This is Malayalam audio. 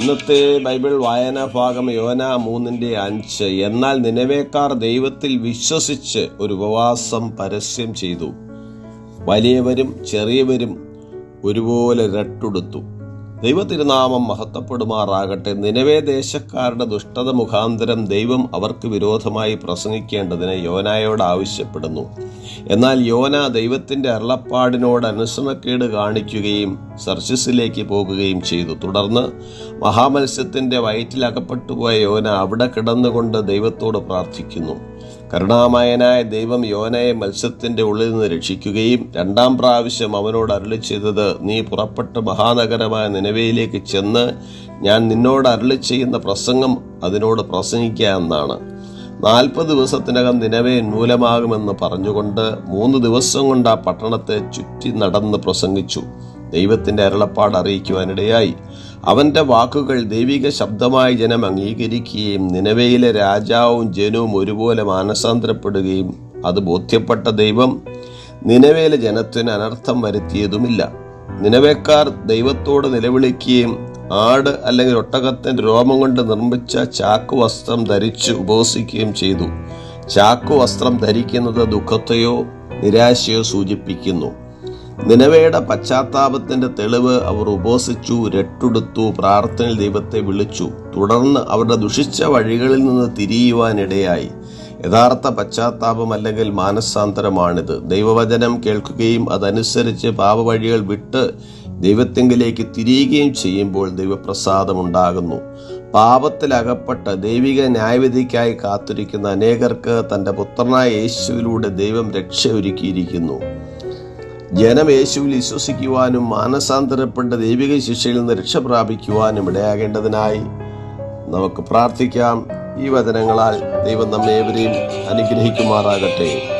ഇന്നത്തെ ബൈബിൾ വായനാ ഭാഗം യോന മൂന്നിന്റെ അഞ്ച്. എന്നാൽ നിലവേക്കാർ ദൈവത്തിൽ വിശ്വസിച്ച് ഒരു ഉപവാസം പരസ്യം ചെയ്തു. വലിയവരും ചെറിയവരും ഒരുപോലെ രട്ടുടുത്തു. ദൈവതിരുനാമം മഹത്വപ്പെടുമാറാകട്ടെ. നിലവേ ദേശക്കാരുടെ ദുഷ്ടത മുഖാന്തരം ദൈവം അവർക്ക് വിരോധമായി പ്രസംഗിക്കേണ്ടതിന് യോനായോട് ആവശ്യപ്പെടുന്നു. എന്നാൽ യോന ദൈവത്തിന്റെ അരുളപ്പാടിനോട് അനുസരണക്കേട് കാണിക്കുകയും സർശസിലേക്ക് പോകുകയും ചെയ്തു. തുടർന്ന് മഹാമത്സ്യത്തിന്റെ വയറ്റിലകപ്പെട്ടു വയറ്റിലകപ്പെട്ടുപോയ യോന അവിടെ കിടന്നുകൊണ്ട് ദൈവത്തോട് പ്രാർത്ഥിക്കുന്നു. കരുണാമയനായ ദൈവം യോനയെ മത്സ്യത്തിന്റെ ഉള്ളിൽ നിന്ന് രക്ഷിക്കുകയും രണ്ടാം പ്രാവശ്യം അവനോട് അരുളി ചെയ്തത് നീ പുറപ്പെട്ട് മഹാനഗരമായ നിലവയിലേക്ക് ചെന്ന് ഞാൻ നിന്നോട് അരുളി ചെയ്യുന്ന പ്രസംഗം അതിനോട് പ്രസംഗിക്കുക എന്നാണ്. നാൽപ്പത് ദിവസത്തിനകം നിലവേ മൂലമാകുമെന്ന് പറഞ്ഞുകൊണ്ട് മൂന്ന് ദിവസം കൊണ്ട് ആ പട്ടണത്തെ ചുറ്റി നടന്ന് പ്രസംഗിച്ചു. ദൈവത്തിന്റെ അരുളപ്പാട് അറിയിക്കുവാനിടയായി. അവന്റെ വാക്കുകൾ ദൈവിക ശബ്ദമായി ജനം അംഗീകരിക്കുകയും നിലവയിലെ രാജാവും ജനവും ഒരുപോലെ മാനസാന്തരപ്പെടുകയും അത് ബോധ്യപ്പെട്ട ദൈവം നിലവയിലെ ജനത്തിന് അനർത്ഥം വരുത്തിയതുമില്ല. നിലവേക്കാർ ദൈവത്തോട് നിലവിളിക്കുകയും ആട് അല്ലെങ്കിൽ ഒട്ടകത്തിന്റെ രോമം കൊണ്ട് നിർമ്മിച്ച ചാക്കു വസ്ത്രം ധരിച്ച് ഉപവസിക്കുകയും ചെയ്തു. ചാക്കു വസ്ത്രം ധരിക്കുന്നത് ദുഃഖത്തെയോ നിരാശയോ സൂചിപ്പിക്കുന്നു. നിലവയുടെ പശ്ചാത്താപത്തിന്റെ തെളിവ് അവർ ഉപവസിച്ചു രട്ടുടുത്തു പ്രാർത്ഥനയിൽ ദൈവത്തെ വിളിച്ചു. തുടർന്ന് അവരുടെ ദുഷിച്ച വഴികളിൽ നിന്ന് തിരിയുവാനിടയായി. യഥാർത്ഥ പശ്ചാത്താപം അല്ലെങ്കിൽ മാനസാന്തരമാണിത്. ദൈവവചനം കേൾക്കുകയും അതനുസരിച്ച് പാപവഴികൾ വിട്ട് ദൈവത്തെങ്കിലേക്ക് തിരിയുകയും ചെയ്യുമ്പോൾ ദൈവപ്രസാദം ദൈവപ്രസാദമുണ്ടാകുന്നു. പാപത്തിലകപ്പെട്ട് ദൈവിക ന്യായവിധിക്കായി കാത്തിരിക്കുന്ന അനേകർക്ക് തന്റെ പുത്രനായ യേശുവിലൂടെ ദൈവം രക്ഷ ഒരുക്കിയിരിക്കുന്നു ജനം യേശുവിൽ വിശ്വസിക്കുവാനും മാനസാന്തരപ്പെട്ട ദൈവിക ശിക്ഷയിൽ നിന്ന് രക്ഷ പ്രാപിക്കുവാനും ഇടയാകേണ്ടതിനായി നമുക്ക് പ്രാർത്ഥിക്കാം. ഈ വചനങ്ങളാൽ ദൈവം നമ്മേവരെയും അനുഗ്രഹിക്കുമാറാകട്ടെ.